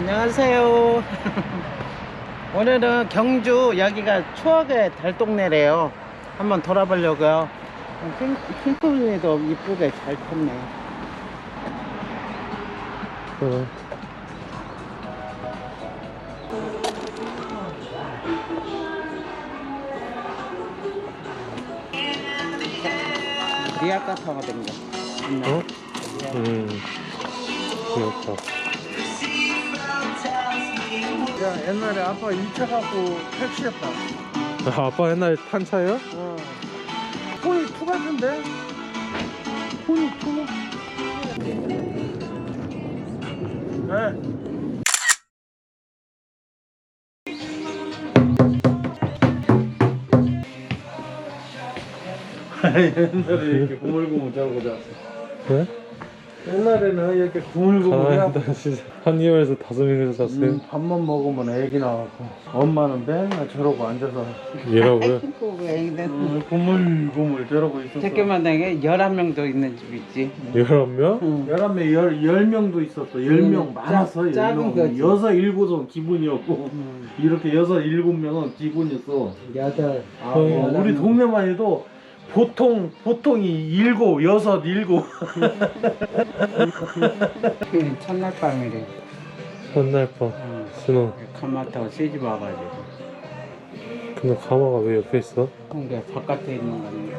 안녕하세요. 오늘은 경주 여기가 추억의 달동네래요. 한번 돌아보려고요. 핑- 핑크무늬도 이쁘게 잘 폈네. 어. 리아카 타가 된 거. 어? 음. 귀엽다. 야 옛날에 아빠 2차 갖고 택시했다 아, 아빠 옛날에 탄 차예요? 어 폰이 투 같은데? 폰이 투? 네 옛날에 이렇게 고물고물 자고 잤어 네? 옛날에는 이렇게 고물고물 아, 진짜 한이어에서 다섯 명이서 잤어요. 음, 밥만 먹으면 애기 나왔고 엄마는 맨날 저러고 앉아서 얘라고요? 애기들. 음, 고물고물 저러고 있었어 되게 11명도 있는 집 있지. 열한 명? 응. 열한 명, 열, 열 명도 있었어. 열 명 음, 많았어. 열 작은 명. 거지. 여섯, 일곱은 기분이었고, 음, 이렇게 여섯, 일곱 명은 기분이었어. 여덟, 아, 어, 어, 우리 동네만 해도 보통, 보통이 일곱, 여섯, 일곱. 첫날 밤이래. 첫날 밤. 응. 신호. 가마 타고 시집 와가지고. 근데 가마가 왜 옆에 있어? 그게 바깥에 있는 거네.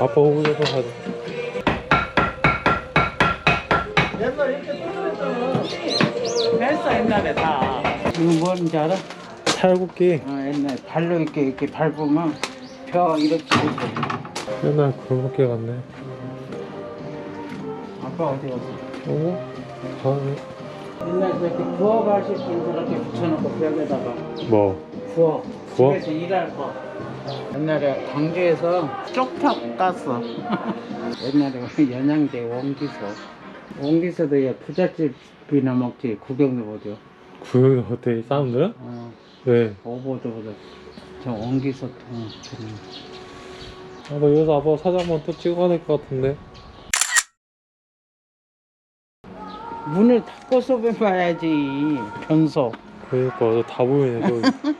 아빠 오고 좀 가자. 옛날 이렇게. 했어 옛날에 다. 이거 뭔지 알아? 살구기. 어, 옛날 발로 이렇게 이렇게 밟으면 벼 이렇게 있어. 옛날 골목길 같네. 아빠 어디 갔어? 어? 가네. 옛날 저렇게 부엌 하실 분 저렇게 붙여놓고 벽에다가 뭐? 부엌. 부엌? 집에서 일할 거. 옛날에 광주에서 쪽탑 깠어. 옛날에 연양대 원기소. 원기소도 얘 부잣집이나 먹지 구경도 못해요. 구형이 어때? 사람들은? 어, 왜? 오보도 보다 저 원기소 통. 아, 나 여기서 아빠 사진 한번 또 찍어야 될 것 같은데. 문을 닫고 소변봐야지 변소. 그러니까 너다 보이네 저기.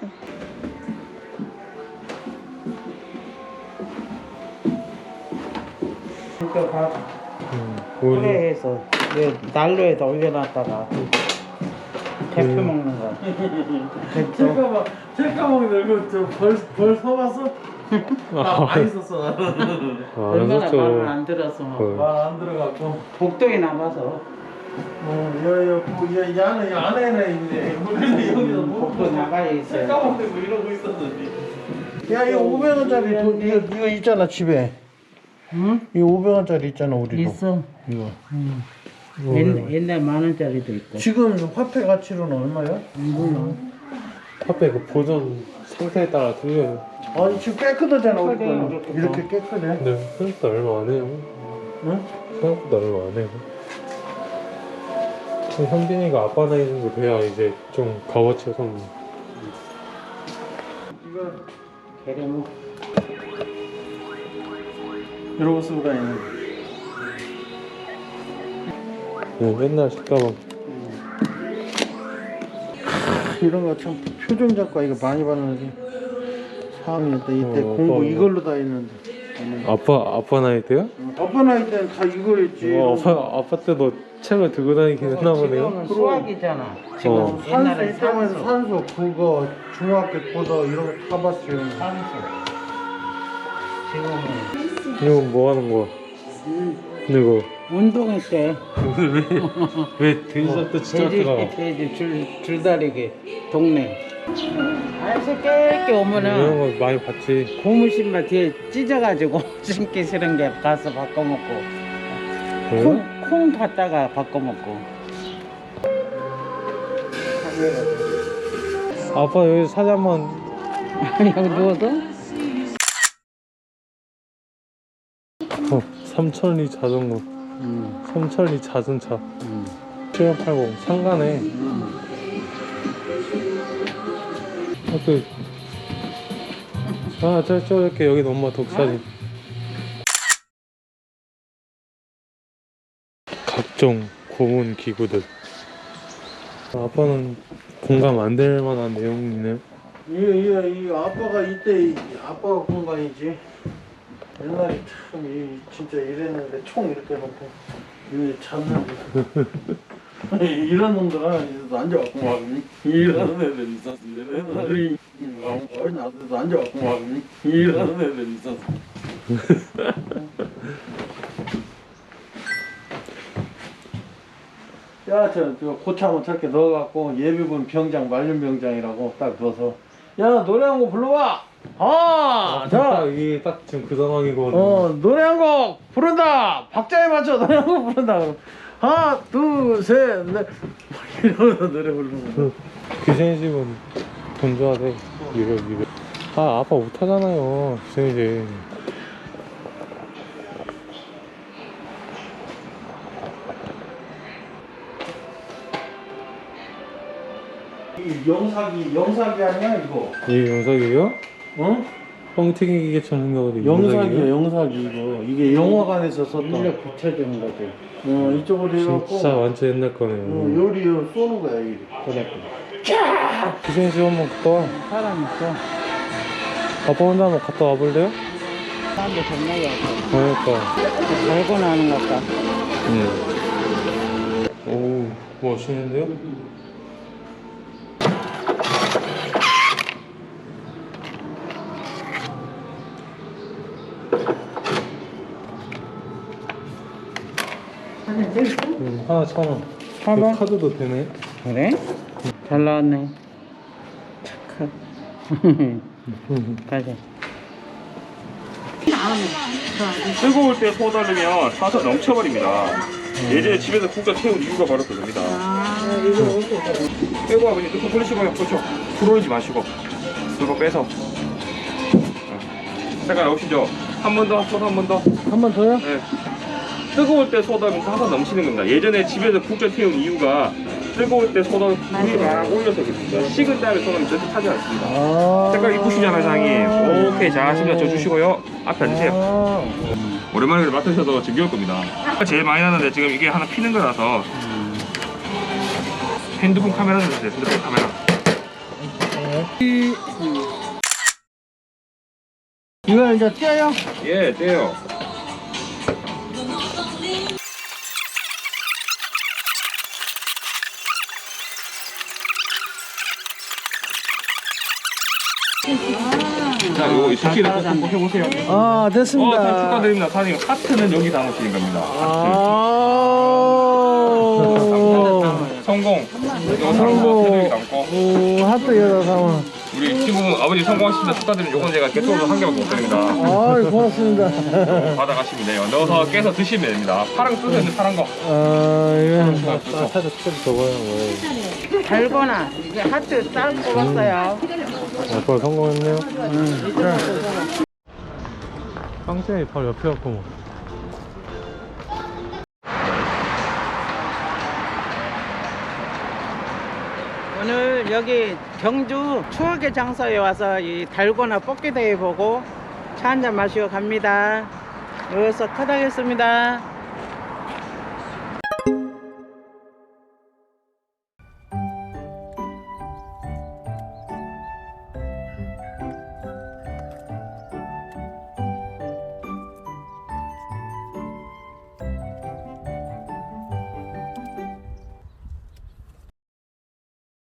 그러니까 봐. 음, 보이네. 왜 난로에다 올려놨다가 대표 음. 먹는 거. 됐죠? 잠깐만, 잠깐만, 이거 저 벌, 벌 서봤어? 아, 아, 썼어. 나는. 아, 안 얼마나 말을 썼죠. 안 들어서 어. 말안 들어갔고. 복도에 남아서 어, 여, 여, 뭐, 여, 야는, 여 안에는 있네. 우리는 여기서 뭐. 복도 나가야 있어요. 까먹고 뭐 이러고 있었는데. 야, 이거 500원짜리 돈, 이거, 이거 있잖아, 집에. 응? 이거 500원짜리 있잖아, 우리도. 있어. 이거. 응. 어, 옛날, 옛날 만 원짜리도 있고. 지금 화폐 가치로는 얼마야? 몰라. 화폐 그 보존 상태에 따라 틀려요. 아니, 지금 깨끗하잖아, 우리 거는. 이렇게 이렇게 깨끗해. 근데 생각보다 얼마 안 해요. 응? 생각보다 얼마 안 해요. 현빈이가 아빠 나이 정도 돼야 이제 좀 값어치가 좀 이거, 게레모. 이러고 쓰고 다니는. 네, 맨날 식가방 이런 거 참 표정 작가 이거 많이 봤는데 4학년 때 이때 어, 공부 아빠. 이걸로 다 했는데 아빠 아빠 나이 때요? 아빠 나이 때는 다 이거였지 어, 아빠 아빠 때도 책을 들고 다니긴 했나 보네요. 지금은 수학이잖아. 지금 어. 산수 옛날에 이때면 산수. 산수 그거 중학교 고등 이런 거 다 봤지 산수. 지금은 이거 뭐 하는 거야? 음, 이거 운동회 때. 왜 돼지한테 돼지 진짜 돼지 줄 줄다리기 동네. 아저씨 깨게 이런 오면은 거 많이 봤지. 고무 신발 뒤에 찢어가지고 신기 싫은 게 가서 바꿔먹고. 그래요? 콩, 콩 갖다가 바꿔먹고. 아빠 여기 사진 한번. 여기 누워서? 어, 삼천리 자전거 음, 삼천리 자전차 음. 7180 상가네 어, 아저 저 이렇게 여기 엄마 독사진 각종 고문 기구들 아빠는 공감 안 될 만한 내용이 있네요. 이거 이거 이 아빠가 이때 이 아빠가 공간이지. 옛날에 참 이, 진짜 이랬는데 총 이렇게 놓고 이거 잤는데 이런 놈들은 앉아갖고 막 이런 애들 있었어. 이런 애들이 어린 아들도 앉아갖고 막 이런 애들 있었어. 야, 저, 저 고참은 저렇게 넣어갖고 예비군 병장, 말년 병장이라고 딱 넣어서 야, 노래 한 곡 불러봐! 아, 자, 딱 이게 딱 지금 그 상황이거든요. 어, 노래 한 곡 부른다! 박자에 맞춰 노래 한 곡 부른다! 그럼 하나, 둘, 셋, 넷. 막 이러면서 노래 부르는 거. 규sen이 집은 돈 줘야 돼. 유료, 유료. 아, 아빠 못하잖아요. 규sen이 집. 이 영사기, 영사기 아니야, 이거? 이게 영석이에요? 어? 뻥튀기 기계처럼 생겨가지고 영사기야, 영사기, 이거. 이게 영화관에서 썼던. 일로 붙여주는 거지. 어, 이쪽으로 해갖고. 진짜 완전 옛날 거네요. 어, 요리 쏘는 거야, 이게. 그래. 규sen이 집 한번 갔다 와. 사람 있어. 아빠 혼자 한번 갔다 와볼래요? 사람들 겁나게 하고. 그러니까. 달고 나는 것 같다. 응. 오, 멋있는데요? 응, 하나 천 원. 천 원? 그 카드도 되네. 그래? 잘 나왔네. 착하. 가자. 뜨거울 때 퍼다르면 사서 넘쳐버립니다. 예전에 집에서 국자 태운 이유가 바로 그겁니다. 빼고 아버님 뚜껑 돌리시고요. 그렇죠. 불어오지 마시고. 그거 빼서. 어. 잠깐 나오시죠. 한 번 더, 소다 한번 더. 한 번 더요? 네. 뜨거울 때 소다면서 항상 넘치는 겁니다. 예전에 집에서 국자 태운 이유가 뜨거울 때 소다 물이 막 올려서 그렇습니다. 식은 다음에 소다는 절대 타지 않습니다. 아. 색깔 이쁘시잖아요, 장님. 오케이, 자, 심장 쳐 주시고요. 앞에 앉으세요. 아. 오랜만에 맡으셔서 즐거울 겁니다. 제일 많이 나는데 지금 이게 하나 피는 거라서 핸드폰 카메라 좀 주세요. 핸드폰 카메라. 이걸 이제 떼요? 예, 떼요. 스키를 꼭 해보세요. 아, 어, 됐습니다. 참 축하드립니다. 사장님, 하트는 여기 담으시는 겁니다. 아. 성공. 이거 성공. 성공. 담고. 오, 하트 여자 상원. 우리 친구 아버지 성공하시면 축하드립니다. 요건 제가 개통으로 한 개밖에 못 드립니다. 아, 고맙습니다. 받아가시면 돼요. 넣어서 깨서 드시면 됩니다. 파랑 뜨서 있는 파란 거. 아, 이거. 아, 살짝 스텝 적어요. 뭐. 달거나 이게 하트 쌀 뽑았어요. 아빠 성공했네요. 빵쟁이 바로 옆에 갖고 오늘 여기 경주 추억의 장소에 와서 이 달고나 뽑기 대회 보고 차 한잔 마시고 갑니다. 여기서 컷하겠습니다.